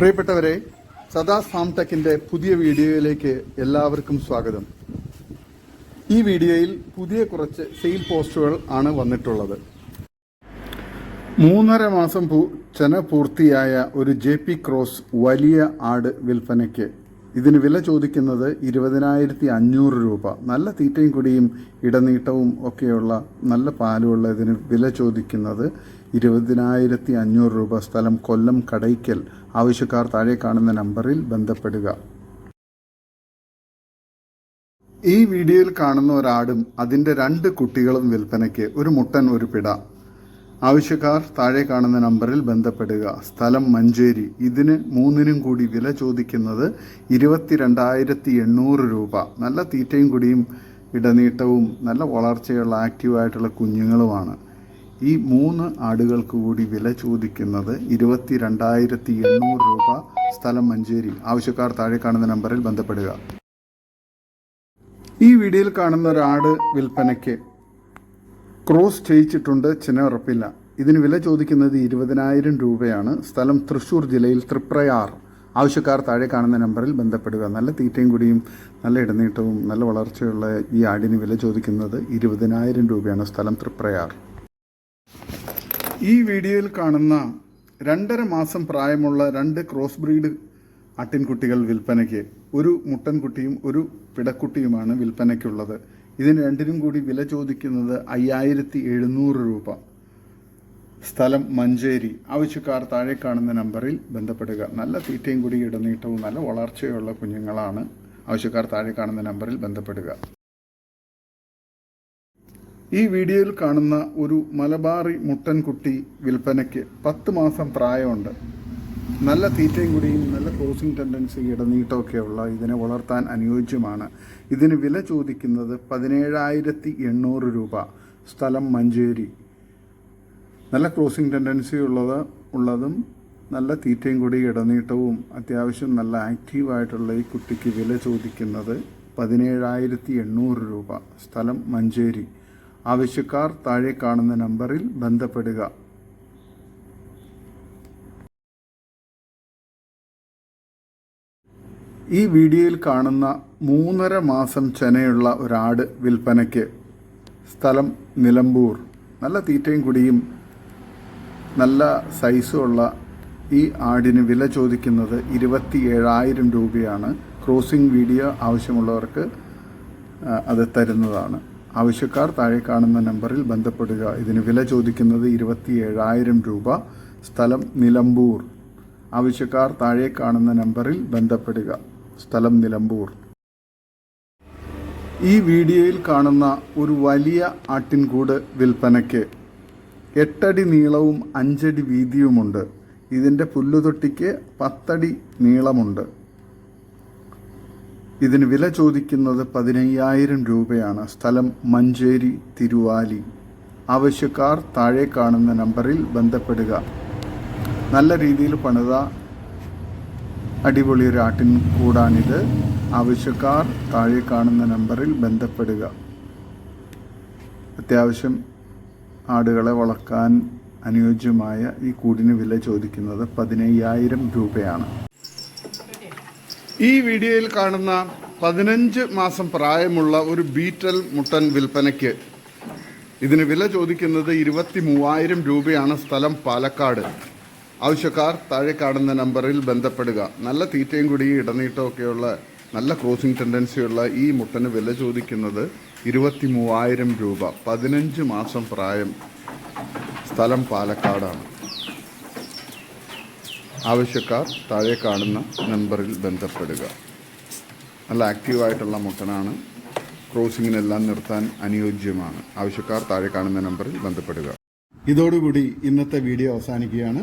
പ്രിയപ്പെട്ടവരെ സദാ ഫാം ടെക്കിന്റെ പുതിയ വീഡിയോയിലേക്ക് എല്ലാവർക്കും സ്വാഗതം. ഈ വീഡിയോയിൽ പുതിയ കുറച്ച് സെയിൽ പോസ്റ്റുകൾ ആണ് വന്നിട്ടുള്ളത്. മൂന്നര മാസം ചെന പൂർത്തിയായ ഒരു ജെ പി ക്രോസ് വലിയ ആട് വിൽപ്പനയ്ക്ക് ഇതിന് വില ചോദിക്കുന്നത് ഇരുപതിനായിരത്തി അഞ്ഞൂറ് രൂപ. നല്ല തീറ്റയും കുടിയും ഇടനീട്ടവും ഒക്കെയുള്ള നല്ല പാലുമുള്ള ഇതിന് വില ചോദിക്കുന്നത് ഇരുപതിനായിരത്തി അഞ്ഞൂറ് രൂപ. സ്ഥലം കൊല്ലം കടയ്ക്കൽ. ആവശ്യക്കാർ താഴെ കാണുന്ന നമ്പറിൽ ബന്ധപ്പെടുക. ഈ വീഡിയോയിൽ കാണുന്ന ഒരാടും അതിന്റെ രണ്ട് കുട്ടികളും വിൽപ്പനയ്ക്ക് ഒരു മുട്ടൻ ഒരു പിട. ആവശ്യക്കാർ താഴെ കാണുന്ന നമ്പറിൽ ബന്ധപ്പെടുക. സ്ഥലം മഞ്ചേരി. ഇതിന് മൂന്നിനും കൂടി വില ചോദിക്കുന്നത് ഇരുപത്തിരണ്ടായിരത്തി എണ്ണൂറ് രൂപ. നല്ല തീറ്റയും കുടിയും ഇടനീട്ടവും നല്ല വളർച്ചയുള്ള ആക്റ്റീവായിട്ടുള്ള കുഞ്ഞുങ്ങളുമാണ്. ഈ മൂന്ന് ആടുകൾക്ക് കൂടി വില ചോദിക്കുന്നത് ഇരുപത്തി രണ്ടായിരത്തി എണ്ണൂറ് രൂപ സ്ഥലം മഞ്ചേരി. ആവശ്യക്കാർ താഴെ കാണുന്ന നമ്പറിൽ ബന്ധപ്പെടുക. ഈ വീഡിയോയിൽ കാണുന്ന ഒരാട് വിൽപ്പനയ്ക്ക് ക്രോസ് ചെയ്യിച്ചിട്ടുണ്ട് ചിന ഉറപ്പില്ല. ഇതിന് വില ചോദിക്കുന്നത് ഇരുപതിനായിരം രൂപയാണ്. സ്ഥലം തൃശ്ശൂർ ജില്ലയിൽ തൃപ്രയാർ. ആവശ്യക്കാർ താഴെ കാണുന്ന നമ്പറിൽ ബന്ധപ്പെടുക. നല്ല തീറ്റയും കുടിയും നല്ല ഇടനീട്ടവും നല്ല വളർച്ചയുള്ള ഈ ആടിന് വില ചോദിക്കുന്നത് ഇരുപതിനായിരം രൂപയാണ് സ്ഥലം തൃപ്രയാർ. ഈ വീഡിയോയിൽ കാണുന്ന രണ്ടര മാസം പ്രായമുള്ള രണ്ട് ക്രോസ് ബ്രീഡ് ആട്ടിൻകുട്ടികൾ വിൽപ്പനയ്ക്ക്. ഒരു മുട്ടൻകുട്ടിയും ഒരു പിടക്കുട്ടിയുമാണ് വിൽപ്പനയ്ക്കുള്ളത്. ഇതിന് രണ്ടിനും കൂടി വില ചോദിക്കുന്നത് അയ്യായിരത്തി എഴുന്നൂറ് രൂപ. സ്ഥലം മഞ്ചേരി. ആവശ്യക്കാർ താഴെ കാണുന്ന നമ്പറിൽ ബന്ധപ്പെടുക. നല്ല തീറ്റയും കൂടി ഇടനീട്ടവും നല്ല വളർച്ചയുള്ള കുഞ്ഞുങ്ങളാണ്. ആവശ്യക്കാർ താഴെ കാണുന്ന നമ്പറിൽ ബന്ധപ്പെടുക. ഈ വീഡിയോയിൽ കാണുന്ന ഒരു മലബാറി മുട്ടൻകുട്ടി വിൽപ്പനയ്ക്ക് പത്ത് മാസം പ്രായമുണ്ട്. നല്ല തീറ്റയും കൂടിയും നല്ല ക്രോസിംഗ് ടെൻഡൻസി ഇടനീട്ടമൊക്കെയുള്ള ഇതിനെ വളർത്താൻ അനുയോജ്യമാണ്. ഇതിന് വില ചോദിക്കുന്നത് പതിനേഴായിരത്തി എണ്ണൂറ് രൂപ. സ്ഥലം മഞ്ചേരി. നല്ല ക്രോസിംഗ് ടെൻഡൻസി ഉള്ളത് ഉള്ളതും നല്ല തീറ്റയും കൂടി ഇടനീട്ടവും അത്യാവശ്യം നല്ല ആക്റ്റീവായിട്ടുള്ള ഈ കുട്ടിക്ക് വില ചോദിക്കുന്നത് പതിനേഴായിരത്തി എണ്ണൂറ് രൂപ. സ്ഥലം മഞ്ചേരി. ആവശ്യക്കാർ താഴെ കാണുന്ന നമ്പറിൽ ബന്ധപ്പെടുക. ഈ വീഡിയോയിൽ കാണുന്ന മൂന്നര മാസം ചെനയുള്ള ഒരാട് വിൽപ്പനയ്ക്ക് സ്ഥലം നിലമ്പൂർ. നല്ല തീറ്റയും കുടിയും നല്ല സൈസുമുള്ള ഈ ആടിന് വില ചോദിക്കുന്നത് ഇരുപത്തി ഏഴായിരം രൂപയാണ്. ക്രോസിംഗ് വീഡിയോ ആവശ്യമുള്ളവർക്ക് അത് തരുന്നതാണ്. ആവശ്യക്കാർ താഴെ കാണുന്ന നമ്പറിൽ ബന്ധപ്പെടുക. ഇതിന് വില ചോദിക്കുന്നത് ഇരുപത്തി ഏഴായിരം രൂപ. സ്ഥലം നിലമ്പൂർ. ആവശ്യക്കാർ താഴെ കാണുന്ന നമ്പറിൽ ബന്ധപ്പെടുക. സ്ഥലം നിലമ്പൂർ. ഈ വീഡിയോയിൽ കാണുന്ന ഒരു വലിയ ആട്ടിൻകൂട് വിൽപ്പനയ്ക്ക് എട്ടടി നീളവും അഞ്ചടി വീതിയുമുണ്ട്. ഇതിന്റെ പുല്ലുതൊട്ടിക്ക് പത്തടി നീളമുണ്ട്. ഇതിന് വില ചോദിക്കുന്നത് പതിനയ്യായിരം രൂപയാണ്. സ്ഥലം മഞ്ചേരി തിരുവാലി. ആവശ്യക്കാർ താഴെ കാണുന്ന നമ്പറിൽ ബന്ധപ്പെടുക. നല്ല രീതിയിൽ പണിത അടിപൊളി ഒരു ആട്ടിൻ കൂടാണിത്. ആവശ്യക്കാർ താഴെ കാണുന്ന നമ്പറിൽ ബന്ധപ്പെടുക. അത്യാവശ്യം ആടുകളെ വളർത്താൻ അനുയോജ്യമായ ഈ കൂടിന് വില ചോദിക്കുന്നത് പതിനയ്യായിരം രൂപയാണ്. ഈ വീഡിയോയിൽ കാണുന്ന പതിനഞ്ച് മാസം പ്രായമുള്ള ഒരു ബീറ്റൽ മുട്ടൻ വിൽപ്പനയ്ക്ക് ഇതിന് വില ചോദിക്കുന്നത് ഇരുപത്തി മൂവായിരം രൂപയാണ് സ്ഥലം പാലക്കാട്. ആവശ്യക്കാർ താഴെ കാണുന്ന നമ്പറിൽ ബന്ധപ്പെടുക. നല്ല തീറ്റയും കൂടി ഇടനീട്ടമൊക്കെയുള്ള നല്ല ക്രോസിംഗ് ടെൻഡൻസിയുള്ള ഈ മുട്ടന് വില ചോദിക്കുന്നത് ഇരുപത്തി മൂവായിരം രൂപ. പതിനഞ്ച് മാസം പ്രായം. സ്ഥലം പാലക്കാടാണ്. ആവശ്യക്കാർ താഴെ കാണുന്ന നമ്പറിൽ ബന്ധപ്പെടുക. നല്ല ആക്റ്റീവായിട്ടുള്ള മുട്ടനാണ്. ക്രോസിങ്ങിനെല്ലാം നിർത്താൻ അനുയോജ്യമാണ്. ആവശ്യക്കാർ താഴെ കാണുന്ന നമ്പറിൽ ബന്ധപ്പെടുക. ഇതോടുകൂടി ഇന്നത്തെ വീഡിയോ അവസാനിക്കുകയാണ്.